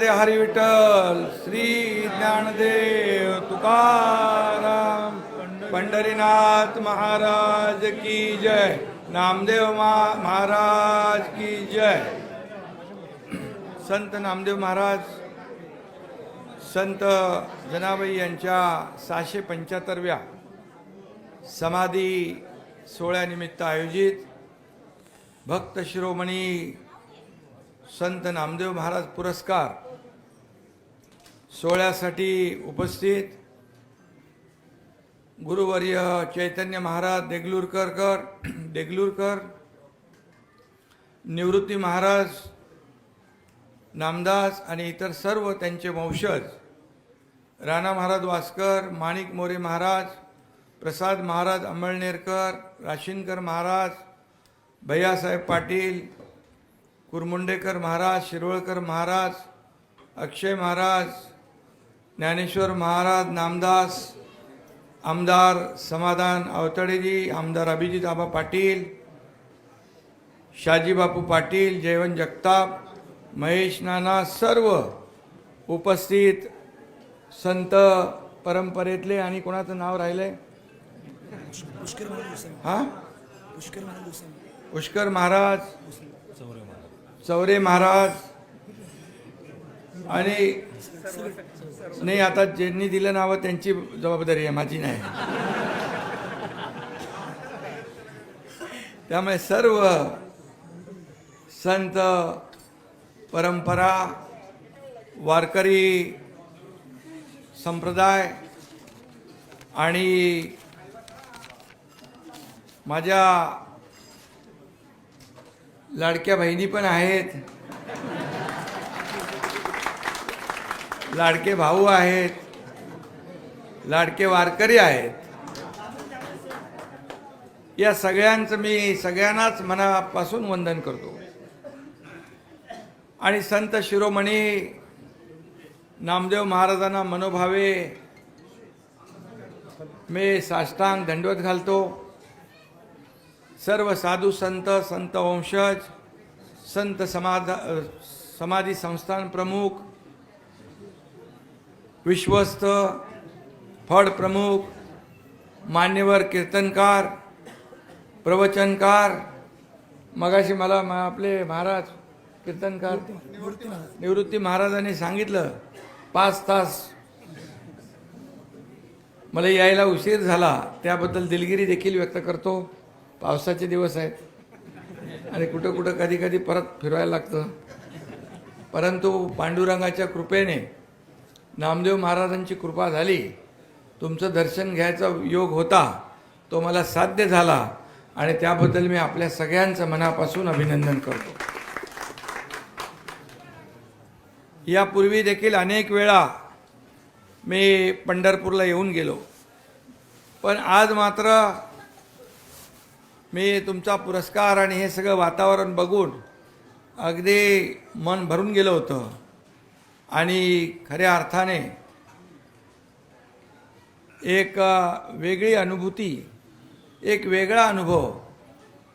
दे हरी विठ्ठल श्री ज्ञानदेव तुकाराम पंढरीनाथ महाराज की जय नामदेव मा- महाराज की जय. संत नामदेव महाराज संत जनाबाई यांच्या सहाशे पंच्याहत्तरव्या समाधी सोहळ्यानिमित्त आयोजित भक्त शिरोमणी संत नामदेव महाराज पुरस्कार सोहळ्यासाठी उपस्थित गुरुवर्य चैतन्य महाराज देगलूरकरकर देगलूरकर निवृत्ती महाराज नामदास आणि इतर सर्व त्यांचे वंशज राणा महाराज वासकर माणिक मोरे महाराज प्रसाद महाराज अंमळनेरकर राशीनकर महाराज भैयासाहेब पाटील कुरमुंडेकर महाराज शिरोळकर महाराज अक्षय महाराज ज्ञानेश्वर महाराज नामदास आमदार समाधान अवतडेजी आमदार अभिजित आबा पाटील शाजीबापू पाटील जयवंत जगताप महेश नाना सर्व उपस्थित संत परंपरेतले आणि कोणाचं नाव महाराज गोसावी हा? पुष्कर महाराज चौरे महाराज. आणि नाही आता ज्यांनी दिलं नावं त्यांची जबाबदारी आहे माझी नाही. त्यामुळे सर्व संत परंपरा वारकरी संप्रदाय आणि माझ्या लाडक्या बहिणी पण आहेत. लाडके भाऊ आहेत लाडके वारकरी आहेत. या सगळ्यांचं मी सगळ्यांनाच मनापासून वंदन करतो. आणि संत शिरोमणी नामदेव महाराजांना मनोभावे मी साष्टांग दंडवत घालतो. सर्व साधू संत संत वंशज संत समाज समाधी संस्थान प्रमुख विश्वस्त फड प्रमुख मान्यवर कीर्तनकार प्रवचनकार मगाशी मला मा- आपले महाराज कीर्तनकार निवृत्ती निवृत्ती महाराजांनी सांगितलं पाच तास मला यायला उशीर झाला त्याबद्दल दिलगिरी देखील व्यक्त करतो. पावसाचे दिवस आहेत. आणि कुठं कुठं कधी कधी परत फिरवायला लागतं. परंतु पांडुरंगाच्या कृपेने नामदेव महाराजांची कृपा झाली. तुमचं दर्शन घ्यायचा योग होता. तो मला साध्य झाला आणि त्याबद्दल मी आपल्या सगळ्यांचं मनापासून अभिनंदन करतो. यापूर्वी देखील अनेक वेळा मी पंढरपूरला येऊन गेलो. पण आज मात्र मी तुमचा पुरस्कार आणि हे सगळं वातावरण बघून अगदी मन भरून गेलं होतं. आणि खऱ्या अर्थाने एक वेगळी अनुभूती एक वेगळा अनुभव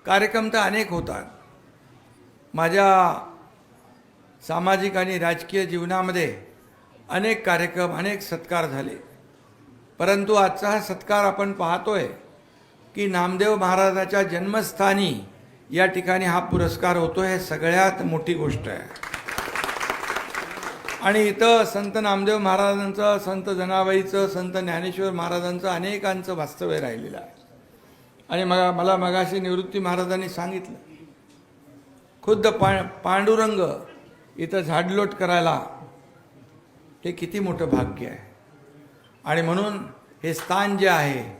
कार्यक्रम तर अनेक होतात. माझ्या सामाजिक आणि राजकीय जीवनामध्ये अनेक कार्यक्रम अनेक सत्कार झाले. परंतु आजचा हा सत्कार आपण पाहतोय की नामदेव महाराजाच्या जन्मस्थानी या ठिकाणी हा पुरस्कार होतो हे सगळ्यात मोठी गोष्ट आहे. आणि इथं संत नामदेव महाराजांचं संत जनाबाईचं संत ज्ञानेश्वर महाराजांचं अनेकांचं वास्तव्य राहिलेलं आहे. आणि मग मला मगाशी निवृत्ती महाराजांनी सांगितलं खुद्द पा पांडुरंग इथं झाडलोट करायला हे किती मोठं भाग्य आहे. आणि म्हणून हे स्थान जे आहे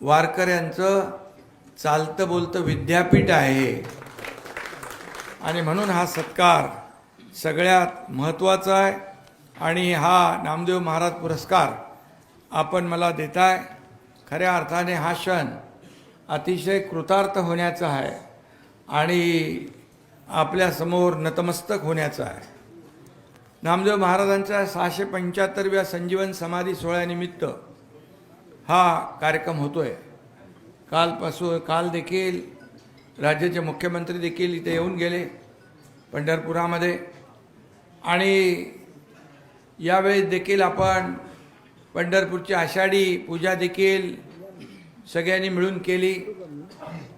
वारकऱ्यांचं चालतं बोलतं विद्यापीठ आहे. आणि म्हणून हा सत्कार सगळ्यात महत्त्वाचा आहे आणि हा नामदेव महाराज पुरस्कार आपण मला देताय. खऱ्या अर्थाने हा क्षण अतिशय कृतार्थ होण्याचा आहे आणि आपल्यासमोर नतमस्तक होण्याचा आहे. नामदेव महाराजांच्या सहाशे पंच्याहत्तरव्या संजीवन समाधी सोहळ्यानिमित्त हा कार्यक्रम होतो आहे कालपासून काल देखील राज्याचे मुख्यमंत्री देखील इथे येऊन गेले पंढरपुरामध्ये. आणि यावेळेस देखील आपण पंढरपूरची आषाढी पूजा देखील सगळ्यांनी मिळून केली.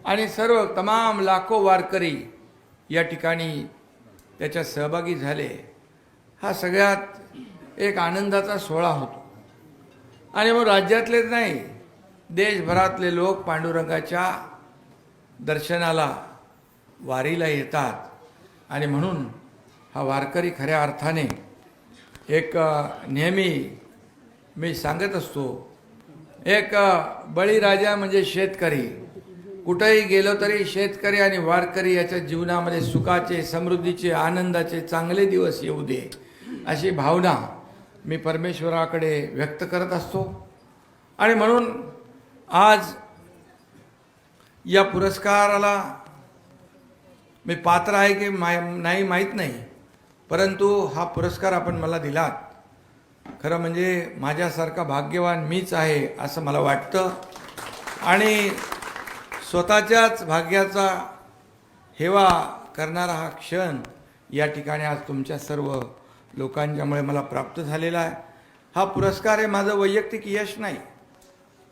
आणि सर्व तमाम लाखो वारकरी या ठिकाणी त्याच्यात सहभागी झाले. हा सगळ्यात एक आनंदाचा सोहळा होतो. आणि मग राज्यातलेच नाही देशभरातले लोक पांडुरंगाच्या दर्शनाला वारीला येतात. आणि म्हणून हा वारकरी खऱ्या अर्थाने एक नेहमी मी सांगत असतो एक बळीराजा म्हणजे शेतकरी. कुठेही गेलो तरी शेतकरी आणि वारकरी याच्या जीवनामध्ये सुखाचे समृद्धीचे आनंदाचे चांगले दिवस येऊ दे अशी भावना मी परमेश्वराकडे व्यक्त करत असतो. आणि म्हणून आज या पुरस्काराला मी पात्र आहे की माय नाही माहीत नाही परंतु हा पुरस्कार आपण मला दिलात. खरं म्हणजे माझ्यासारखा भाग्यवान मीच आहे असं मला वाटतं. आणि स्वतःच्याच भाग्याचा हेवा करणारा हा क्षण या ठिकाणी आज तुमच्या सर्व लोकांच्यामुळे मला प्राप्त झालेला आहे. हा पुरस्कार हे माझं वैयक्तिक यश नाही.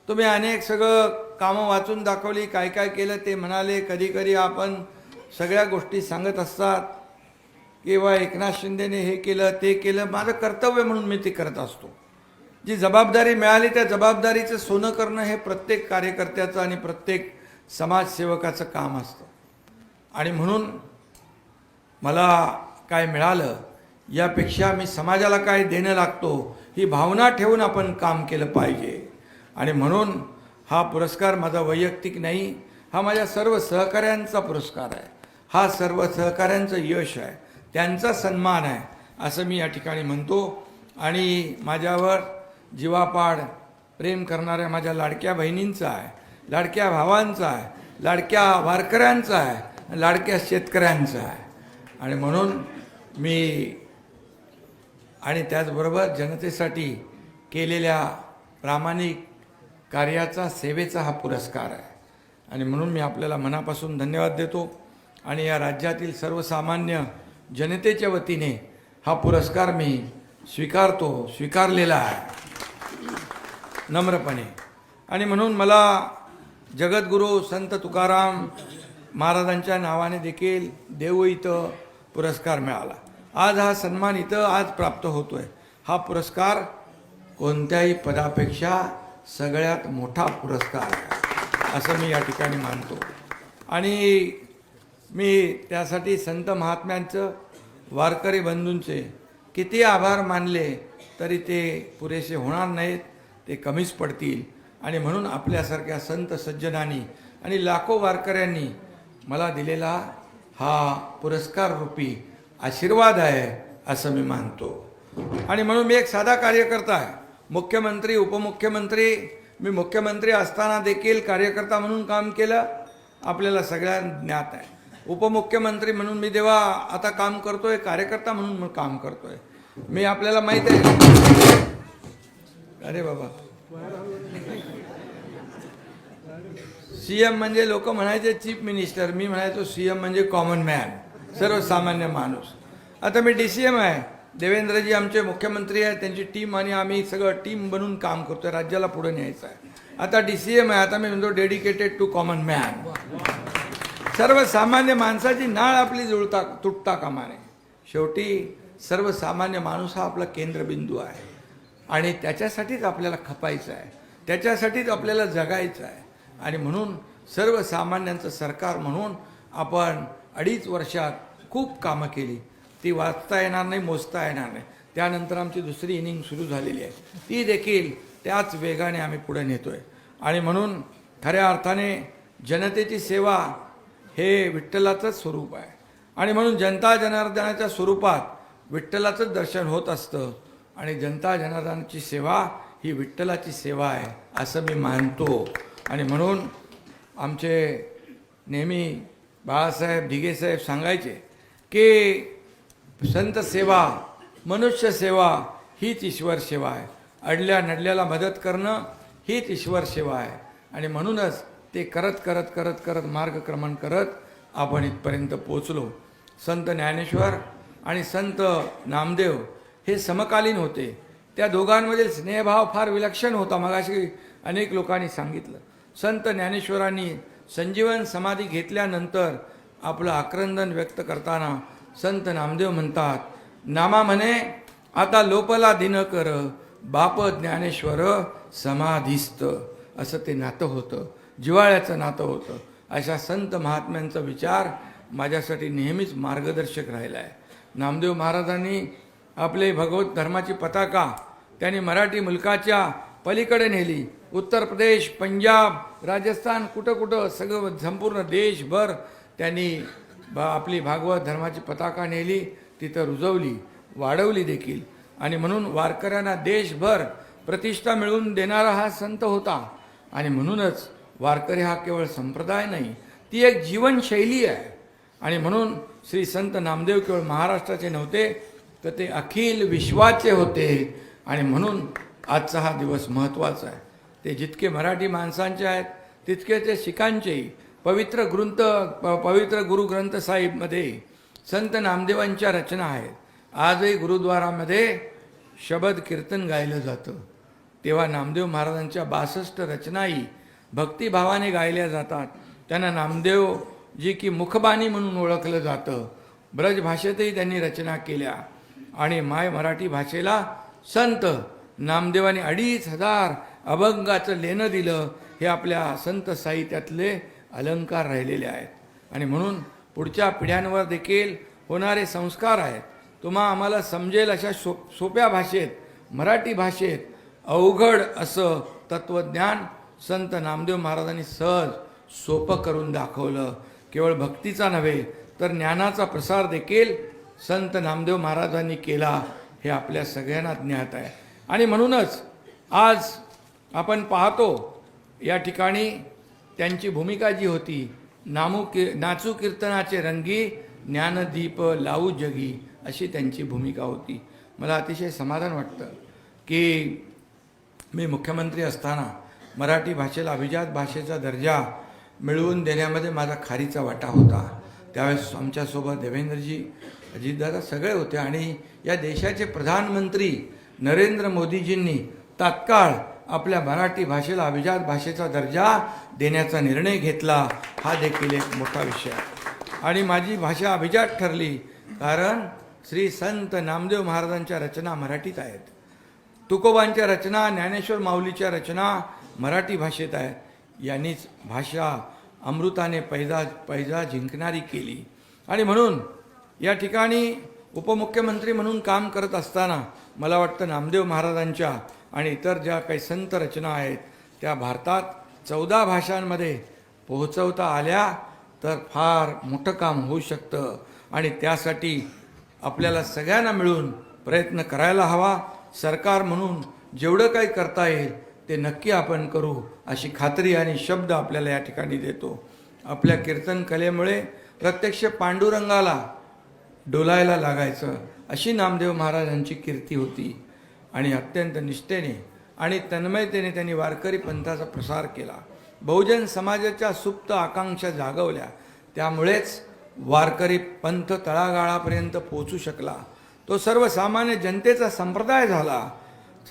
तुम्ही अनेक सगळं कामं वाचून दाखवली काय काय केलं ते म्हणाले कधी कधी आपण सगळ्या गोष्टी सांगत असतात. किंवा एकनाथ शिंदेने हे केलं ते केलं माझं कर्तव्य म्हणून मी ते करत असतो. जी जबाबदारी मिळाली त्या जबाबदारीचं सोनं करणं हे प्रत्येक कार्यकर्त्याचं आणि प्रत्येक समाजसेवकाचं काम असतं. आणि म्हणून मला काय मिळालं यापेक्षा मी समाजाला काय देणं लागतो ही भावना ठेवून आपण काम केलं पाहिजे. आणि म्हणून हा पुरस्कार माझा वैयक्तिक नाही हा माझ्या सर्व सहकाऱ्यांचा पुरस्कार आहे. हा सर्व सहकाऱ्यांचं यश आहे. त्यांचा सन्मान आहे असं मी या ठिकाणी म्हणतो. आणि माझ्यावर जीवापाड प्रेम करणाऱ्या माझ्या लाडक्या बहिणींचा आहे लाडक्या भावांचा आहे लाडक्या वारकऱ्यांचा आहे लाडक्या शेतकऱ्यांचा आहे. आणि म्हणून मी आणि त्याचबरोबर जनतेसाठी केलेल्या प्रामाणिक कार्याचा सेवेचा हा पुरस्कार आहे. आणि म्हणून मी आपल्याला मनापासून धन्यवाद देतो. आणि या राज्यातील सर्वसामान्य जनतेच्या वतीने हा पुरस्कार मी स्वीकारतो स्वीकारलेला आहे. नम्रपणे. आणि म्हणून मला जगद्गुरू संत तुकाराम महाराजांच्या नावाने देखील देऊ इथं पुरस्कार मिळाला. आज हा सन्मान इथं आज प्राप्त होतोय. हा पुरस्कार कोणत्याही पदापेक्षा सगळ्यात मोठा पुरस्कार आहे असं मी या ठिकाणी मानतो. आणि मी त्यासाठी संत महात्म्यांचं वारकरी बंधूंचे किती आभार मानले तरी ते पुरेसे होणार नाहीत ते कमीच पडतील. आणि म्हणून आपल्यासारख्या संत सज्जनांनी आणि लाखो वारकऱ्यांनी मला दिलेला हा पुरस्कार रूपी आशीर्वाद आहे असं मी मानतो. आणि म्हणून मी एक साधा कार्यकर्ता आहे. मुख्यमंत्री उपमुख्यमंत्री मी मुख्यमंत्री असताना देखील कार्यकर्ता म्हणून काम केलं. आपल्याला सगळ्यांना ज्ञात आहे. उपमुख्यमंत्री म्हणून मी जेव्हा आता काम करतोय कार्यकर्ता म्हणून काम करतोय. मी आपल्याला माहीत आहे. अरे बाबा. सीएम म्हणजे लोक म्हणायचे चीफ मिनिस्टर मी म्हणायचो सीएम म्हणजे कॉमन मॅन सर्वसामान्य माणूस. आता मी डी सी एम आहे. देवेंद्रजी आमचे मुख्यमंत्री आहेत त्यांची टीम आणि आम्ही सगळं टीम बनून काम करतोय राज्याला पुढे न्यायचं आहे. आता डी सी एम आहे आता मी म्हणतो डेडिकेटेड टू कॉमन मॅन. सर्वसामान्य माणसाची नाळ आपली जुळता तुटता कामा नये शेवटी सर्वसामान्य माणूस हा आपला केंद्रबिंदू आहे. आणि त्याच्यासाठीच आपल्याला खपायचं आहे. त्याच्यासाठीच आपल्याला जगायचं आहे. आणि म्हणून सर्वसामान्यांचं सरकार म्हणून आपण अडीच वर्षात खूप कामं केली. ती वाचता येणार नाही मोजता येणार नाही. त्यानंतर आमची दुसरी इनिंग सुरू झालेली आहे. ती देखील त्याच वेगाने आम्ही पुढे नेतो आहे आणि म्हणून खऱ्या अर्थाने जनतेची सेवा हे विठ्ठलाचंच स्वरूप आहे. आणि म्हणून जनता जनार्दनाच्या स्वरूपात विठ्ठलाचंच दर्शन होत असतं. आणि जनता जनार्दनाची सेवा ही विठ्ठलाची सेवा आहे असं मी मानतो. आणि म्हणून आमचे नेहमी बाळासाहेब ढिगेसाहेब सांगायचे की संत सेवा मनुष्य सेवा हीच ईश्वर सेवा आहे. अडल्या नडल्याला मदत करणं हीच ईश्वर सेवा आहे. आणि म्हणूनच ते करत करत करत करत मार्गक्रमण करत आपण इथपर्यंत पोचलो. संत ज्ञानेश्वर आणि संत नामदेव हे समकालीन होते. त्या दोघांमधील स्नेहभाव फार विलक्षण होता मगाशी अनेक लोकांनी सांगितलं. संत ज्ञानेश्वरांनी संजीवन समाधी घेतल्यानंतर आपलं आक्रंदन व्यक्त करताना संत नामदेव म्हणतात नामा म्हणे आता लोपला दिन कर बाप ज्ञानेश्वर समाधीस्त. असं ते नातं होतं. जिवाळ्याचं नातं होतं. अशा संत महात्म्यांचा विचार माझ्यासाठी नेहमीच मार्गदर्शक राहिला आहे नामदेव महाराजांनी आपले भगवत धर्माची पताका त्यांनी मराठी मुलकाच्या पलीकडे नेली. उत्तर प्रदेश पंजाब राजस्थान कुठं कुठं सगळं संपूर्ण देशभर त्यांनी बा आपली भागवत धर्माची पताका नेली तिथं रुजवली वाढवली देखील. आणि म्हणून वारकऱ्यांना देशभर प्रतिष्ठा मिळवून देणारा हा संत होता. आणि म्हणूनच वारकरी हा केवळ संप्रदाय नाही ती एक जीवनशैली आहे. आणि म्हणून श्री संत नामदेव केवळ महाराष्ट्राचे नव्हते तर ते अखिल विश्वाचे होते. आणि म्हणून आजचा हा दिवस महत्त्वाचा आहे. ते जितके मराठी माणसांचे आहेत तितके ते शिखांचेही. पवित्र ग्रंथ प- पवित्र गुरु ग्रंथ साहिबमध्ये संत नामदेवांच्या रचना आहेत. आजही गुरुद्वारामध्ये शबद कीर्तन गायलं जातं. तेव्हा नामदेव महाराजांच्या बासष्ट रचनाही भक्तिभावाने गायल्या जातात. त्यांना नामदेव जी की मुखबाणी म्हणून ओळखलं जातं. ब्रज भाषेतही त्यांनी रचना केल्या. आणि माय मराठी भाषेला संत नामदेवाने अडीच हजार अभंगाचं लेणं दिलं हे आपल्या संत साहित्यातले अलंकार राहिलेले आहेत. आणि म्हणून पुढच्या पिढ्यांवर देखील होणारे संस्कार आहेत. तुम्हा आम्हाला समजेल अशा सो सोप्या भाषेत मराठी भाषेत अवघड असं तत्त्वज्ञान संत नामदेव महाराजांनी सहज सोपं करून दाखवलं. केवळ भक्तीचा नव्हे तर ज्ञानाचा प्रसार देखील संत नामदेव महाराजांनी केला हे आपल्या सगळ्यांना ज्ञात आहे. आणि म्हणूनच आज आपण पाहतो या ठिकाणी त्यांची भूमिका जी होती नामू की नाचू कीर्तनाचे रंगी ज्ञानदीप लावू जगी अशी त्यांची भूमिका होती. मला अतिशय समाधान वाटतं की मी मुख्यमंत्री असताना मराठी भाषेला अभिजात भाषेचा दर्जा मिळवून देण्यामध्ये माझा खारीचा वाटा होता. त्यावेळेस आमच्यासोबत देवेंद्रजी अजितदादा सगळे होते आणि या देशाचे प्रधानमंत्री नरेंद्र मोदीजींनी तात्काळ आपल्या मराठी भाषेला अभिजात भाषेचा दर्जा देण्याचा निर्णय घेतला. हा देखील एक मोठा विषय आणि माझी भाषा अभिजात ठरली कारण श्री संत नामदेव महाराजांच्या रचना मराठीत आहेत. तुकोबांच्या रचना ज्ञानेश्वर माऊलीच्या रचना मराठी भाषेत आहे. यांनीच भाषा अमृताने पैजा पैजा जिंकणारी केली. आणि म्हणून या ठिकाणी उपमुख्यमंत्री म्हणून काम करत असताना मला वाटतं नामदेव महाराजांच्या आणि इतर ज्या काही संत रचना आहेत त्या भारतात चौदा भाषांमध्ये पोहोचवता आल्या तर फार मोठं काम होऊ शकतं. आणि त्यासाठी आपल्याला सगळ्यांना मिळून प्रयत्न करायला हवा. सरकार म्हणून जेवढं काही करता येईल ते नक्की आपण करू अशी खात्री आणि शब्द आपल्याला या ठिकाणी देतो. आपल्या कीर्तन कलेमुळे प्रत्यक्ष पांडुरंगाला डोलायला लागायचं अशी नामदेव महाराजांची कीर्ती होती. आणि अत्यंत निष्ठेने आणि तन्मयतेने त्यांनी वारकरी पंथाचा प्रसार केला. बहुजन समाजाच्या सुप्त आकांक्षा जागवल्या. त्यामुळेच वारकरी पंथ तळागाळापर्यंत पोचू शकला. तो सर्वसामान्य जनतेचा संप्रदाय झाला.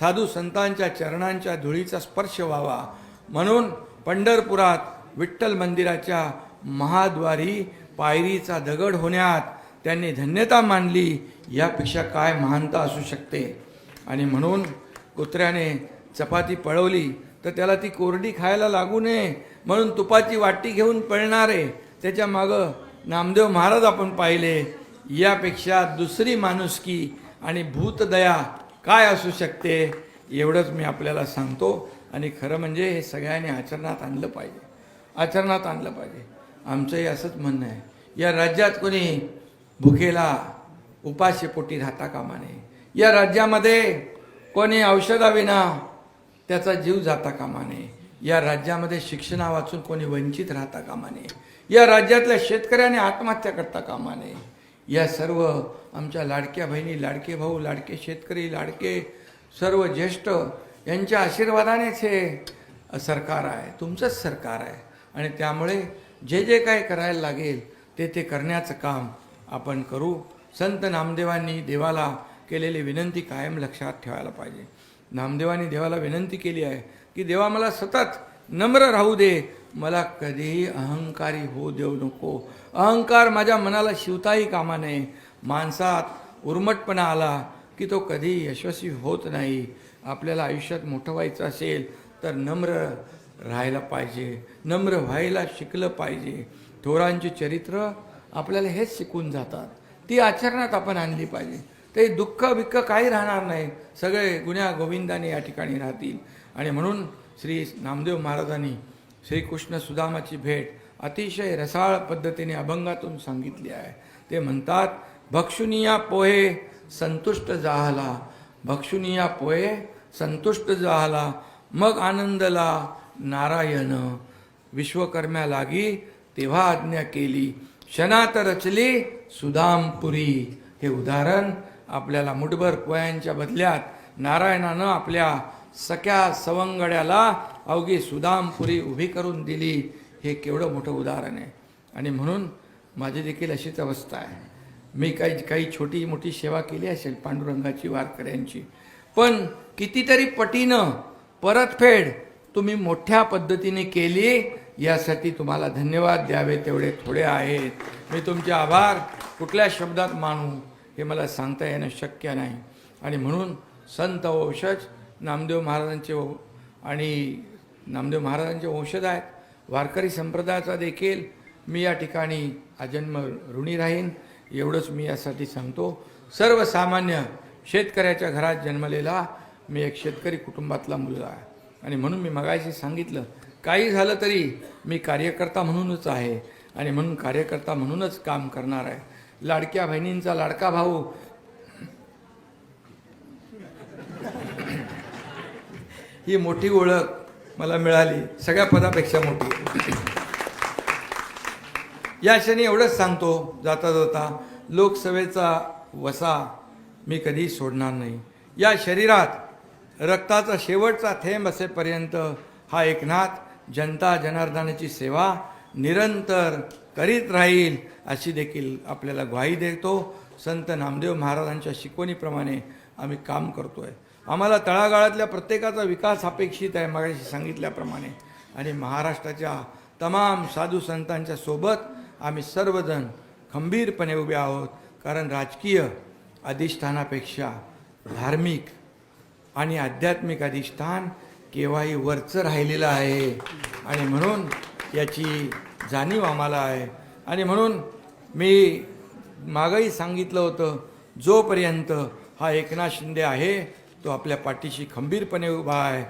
साधू संतांच्या चरणांच्या धुळीचा स्पर्श व्हावा. म्हणून पंढरपुरात विठ्ठल मंदिराच्या महाद्वारी पायरीचा दगड होण्यात त्यांनी धन्यता मानली यापेक्षा काय महानता असू शकते? आणि म्हणून कुत्र्याने चपाती पळवली तर त्याला ती कोरडी खायला लागू नये म्हणून तुपाची वाटी घेऊन पळणारे त्याच्या मागं नामदेव महाराज आपण पाहिले. यापेक्षा दुसरी माणुसकी आणि भूतदया काय असू शकते एवढंच मी आपल्याला सांगतो. आणि खरं म्हणजे हे सगळ्यांनी आचरणात आणलं पाहिजे. आचरणात आणलं पाहिजे. आमचंही असंच म्हणणं आहे. या राज्यात कोणी भुकेला उपाशीपोटी राहता कामा नये. या राज्यामध्ये कोणी औषधाविना त्याचा जीव जाता कामा नये. या राज्यामध्ये शिक्षणा वाचून कोणी वंचित राहता कामा नये. या राज्यातल्या शेतकऱ्याने आत्महत्या करता कामा नये. या सर्व आमच्या लाडक्या बहिणी लाडके भाऊ लाडके शेतकरी लाडके सर्व ज्येष्ठ यांच्या आशीर्वादानेच हे सरकार आहे. तुमचंच सरकार आहे. आणि त्यामुळे जे जे काही करायला लागेल ते ते करण्याचं काम आपण करू. संत नामदेवांनी देवाला केलेली विनंती कायम लक्षात ठेवायला पाहिजे. नामदेवांनी देवाला विनंती केली आहे की देवा मला सतत नम्र राहू दे मला कधीही अहंकारी होऊ देऊ नको. अहंकार माझ्या मनाला शिवताही कामा नये. माणसात उर्मटपणा आला की तो कधी यशस्वी होत नाही. आपल्याला आयुष्यात मोठं व्हायचं असेल तर नम्र राहायला पाहिजे. नम्र व्हायला शिकलं पाहिजे. थोरांचे चरित्र आपल्याला हेच शिकून जातात. ती आचरणात आपण आणली पाहिजे. ते दुःख बिक्क काही राहणार नाही. सगळे गुन्ह्या गोविंदाने या ठिकाणी राहतील. आणि म्हणून श्री नामदेव महाराजांनी श्रीकृष्ण सुदामाची भेट अतिशय रसाळ पद्धतीने अभंगातून सांगितली आहे. ते म्हणतात भक्षुनिया पोहे संतुष्ट जाहला भक्षुनिया पोहे संतुष्ट जाहला मग आनंदला नारायण विश्वकर्म्या लागी तेव्हा आज्ञा केली क्षणात रचली सुदामपुरी. हे उदाहरण आपल्याला मुठभर पोयांच्या बदल्यात नारायणानं आपल्या सख्या सवंगड्याला अवघी सुदामपुरी उभी करून दिली हे केवढं मोठं उदाहरण आहे. आणि म्हणून माझी देखील अशीच अवस्था आहे. मी काही काही छोटी मोठी सेवा केली असेल पांडुरंगाची वारकऱ्यांची. पण कितीतरी पटीनं परतफेड तुम्ही मोठ्या पद्धतीने केली यासाठी तुम्हाला धन्यवाद द्यावे तेवढे थोडे आहेत. मी तुमचे आभार. कुठल्या शब्दात मानू हे मला सांगता येणं शक्य नाही. आणि म्हणून संत वंशज नामदेव महाराजांचे आणि नामदेव महाराजांचे वंशज आहेत. वारकरी संप्रदायाचा देखील मी या ठिकाणी अजन्म ऋणी राहीन. एवढंच मी यासाठी सांगतो. सर्वसामान्य शेतकऱ्याच्या घरात जन्मलेला मी एक शेतकरी कुटुंबातला मुलगा आहे. आणि म्हणून मी मगाशी सांगितलं काही झालं तरी मी कार्यकर्ता म्हणूनच आहे आणि म्हणून कार्यकर्ता म्हणूनच काम करणार आहे. लाडक्या बहिणींचा लाडका भाऊ. ही मोठी ओळख. मला मिळाली. सगळ्या पदापेक्षा मोठी. या क्षणी एवढंच सांगतो जाता जाता लोकसभेचा वसा मी कधी सोडणार नाही. या शरीरात रक्ताचा शेवटचा थेंब असेपर्यंत हा एकनाथ जनता जनार्दनाची सेवा निरंतर करीत राहील अशी देखील आपल्याला ग्वाही देतो. संत नामदेव महाराजांच्या शिकवणीप्रमाणे आम्ही काम करतो आहे आम्हाला तळागाळातल्या प्रत्येकाचा विकास अपेक्षित आहे मागाशी सांगितल्याप्रमाणे. आणि महाराष्ट्राच्या तमाम साधू संतांच्या सोबत आम्ही सर्वजण खंबीरपणे उभे आहोत कारण राजकीय अधिष्ठानापेक्षा धार्मिक आणि आध्यात्मिक अधिष्ठान केव्हाही वरचं राहिलेलं आहे. आणि म्हणून याची जाणीव आम्हाला आहे. आणि म्हणून मी मागही सांगितलं होतं जोपर्यंत हा एकनाथ शिंदे आहे तो आपल्या पाठीशी खंबीरपणे उभा आहे.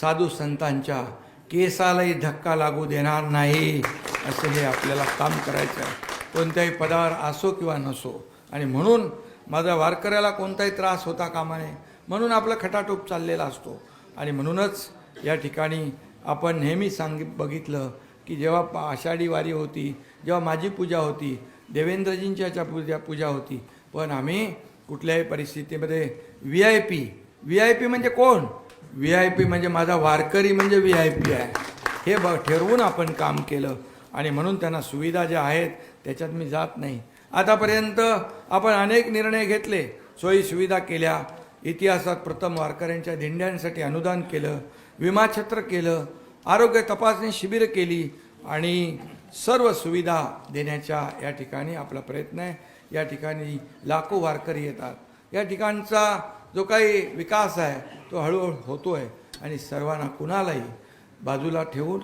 साधू संतांच्या केसालाही धक्का लागू देणार नाही असं हे आपल्याला काम करायचं आहे. कोणत्याही पदावर असो किंवा नसो. आणि म्हणून माझा वारकऱ्याला कोणताही त्रास होता कामा नये. म्हणून आपला खटाटोप चाललेला असतो. आणि म्हणूनच या ठिकाणी आपण नेहमी सांग बघितलं की जेव्हा पा- आषाढी वारी होती जेव्हा माझी पूजा होती देवेंद्रजींची याच्या पूजा पूजा होती. पण आम्ही कुठल्याही परिस्थितीमध्ये V I P V I P म्हणजे कोण? व्ही आय पी म्हणजे माझा वारकरी म्हणजे व्ही आय पी आहे. हे ब ठरवून आपण काम केलं. आणि म्हणून त्यांना सुविधा ज्या आहेत त्याच्यात मी जात नाही. आतापर्यंत आपण अनेक निर्णय घेतले. सोयी सुविधा केल्या. इतिहासात प्रथम वारकऱ्यांच्या दिंड्यांसाठी अनुदान केलं. विमाछत्र केलं. आरोग्य तपासणी शिबिरं केली. आणि सर्व सुविधा देण्याच्या या ठिकाणी आपला प्रयत्न आहे. या ठिकाणी लाखो वारकरी येतात. या ठिकाणचा जो काही विकास आहे तो हळूहळू होतो आहे आणि सर्वांना कुणालाही बाजूला ठेवून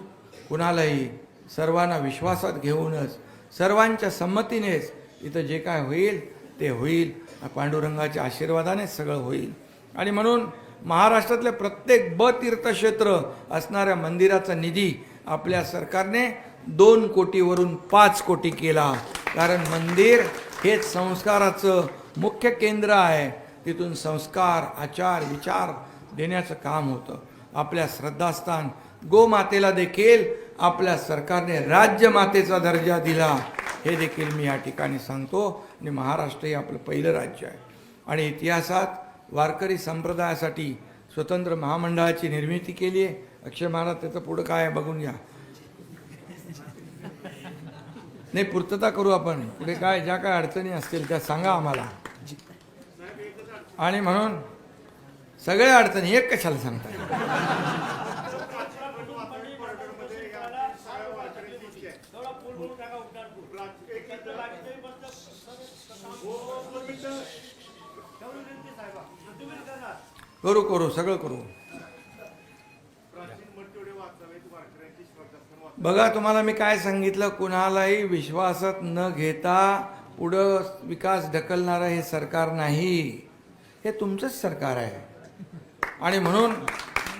कुणालाही सर्वांना विश्वासात घेऊनच सर्वांच्या संमतीनेच इथं जे काय होईल ते होईल. पांडुरंगाच्या आशीर्वादानेच सगळं होईल. आणि म्हणून महाराष्ट्रातले प्रत्येक ब तीर्थक्षेत्र असणाऱ्या मंदिराचा निधी आपल्या सरकारने दोन कोटीवरून पाच कोटी केला. कारण मंदिर हेच संस्काराचं मुख्य केंद्र आहे. तिथून संस्कार आचार विचार देण्याचं काम होतं. आपल्या श्रद्धास्थान गोमातेला देखील आपल्या सरकारने राज्यमातेचा दर्जा दिला. हे देखील मी या ठिकाणी सांगतो. आणि महाराष्ट्र हे आपलं पहिलं राज्य आहे. आणि इतिहासात वारकरी संप्रदायासाठी स्वतंत्र महामंडळाची निर्मिती केली आहे. अक्षय महाराज त्याचं पुढं काय आहे बघून घ्या. नाही पूर्तता करू आपण. पुढे काय ज्या काय अडचणी असतील त्या सांगा आम्हाला. आणि म्हणून सगळ्या अडचणी एक कशाला सांगता करू करू सगळं करू. बघा तुम्हाला मी काय सांगितलं? कुणालाही विश्वासात न घेता पुढं विकास ढकलणारं हे सरकार नाही. हे तुमचंच सरकार आहे. आणि म्हणून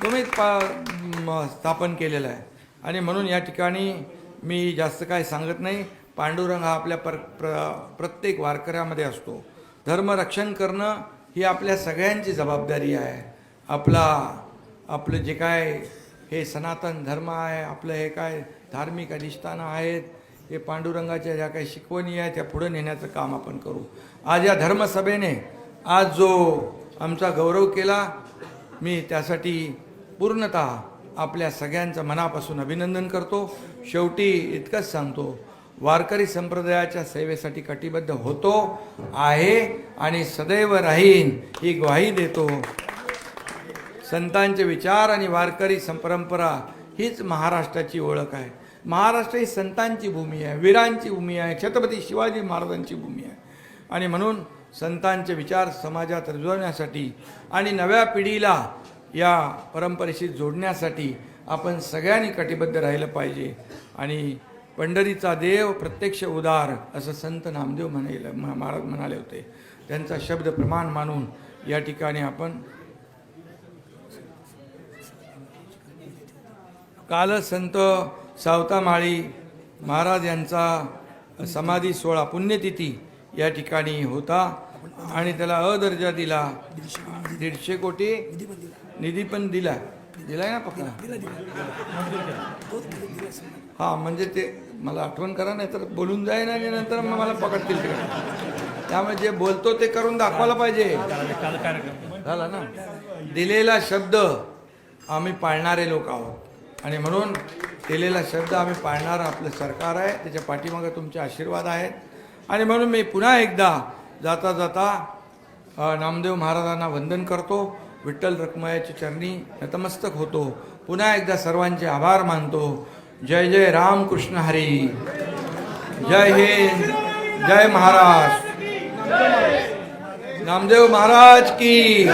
तुम्हीच पा स्थापन केलेलं आहे. आणि म्हणून या ठिकाणी मी जास्त काय सांगत नाही. पांडुरंग हा आपल्या पर प्र प्रत्येक वारकऱ्यामध्ये असतो. धर्मरक्षण करणं ही आपल्या सगळ्यांची जबाबदारी आहे. आपला आपलं जे काय हे सनातन धर्म आहे आपलं हे काय धार्मिक अधिष्ठानं आहेत हे पांडुरंगाच्या ज्या काही शिकवणी आहेत त्या पुढं नेण्याचं काम आपण करू. आज या धर्मसभेने आज जो आमचा गौरव केला मी त्यासाठी पूर्णतः आपल्या सगळ्यांचं मनापासून अभिनंदन करतो. शेवटी इतकंच सांगतो वारकरी संप्रदायाच्या सेवेसाठी कटिबद्ध होतो आहे आणि सदैव राहीन ही ग्वाही देतो. संतांचे विचार आणि वारकरी संपरंपरा हीच महाराष्ट्राची ओळख आहे. महाराष्ट्र ही संतांची भूमी आहे वीरांची भूमी आहे छत्रपती शिवाजी महाराजांची भूमी आहे. आणि म्हणून संतांचे विचार समाजात रुजवण्यासाठी आणि नव्या पिढीला या परंपरेशी जोडण्यासाठी आपण सगळ्यांनी कटिबद्ध राहिलं पाहिजे. आणि पंढरीचा देव प्रत्यक्ष उदार असं संत नामदेव म्हणाले महाराज म्हणाले होते. त्यांचा शब्द प्रमाण मानून या ठिकाणी आपण काल संत सावतामाळी महाराज यांचा समाधी सोहळा पुण्यतिथी या ठिकाणी होता. आणि त्याला अ दर्जा दिला. दीडशे कोटी निधी पण दिला. दिला दिलाय ना पक्का? दिला हा म्हणजे ते मला आठवण करा नाही तर बोलून जाईन आणि नंतर मग मला पकडतील तिकडे त्यामुळे जे बोलतो ते करून दाखवायला पाहिजे. झाला ना? दिलेला शब्द आम्ही पाळणारे लोक आहोत. आणि म्हणून दिलेला शब्द आम्ही पाळणारं आपलं सरकार आहे त्याच्या पाठीमागं तुमचे आशीर्वाद आहेत. आणि म्हणून मी पुन्हा एकदा जाता जाता नामदेव महाराजांना वंदन करतो. विठ्ठल रखमायाच्या चरणी नतमस्तक होतो. पुन्हा एकदा सर्वांचे आभार मानतो. जय जय राम कृष्ण हरी. जय हिंद जय महाराष्ट्र नामदेव महाराज की.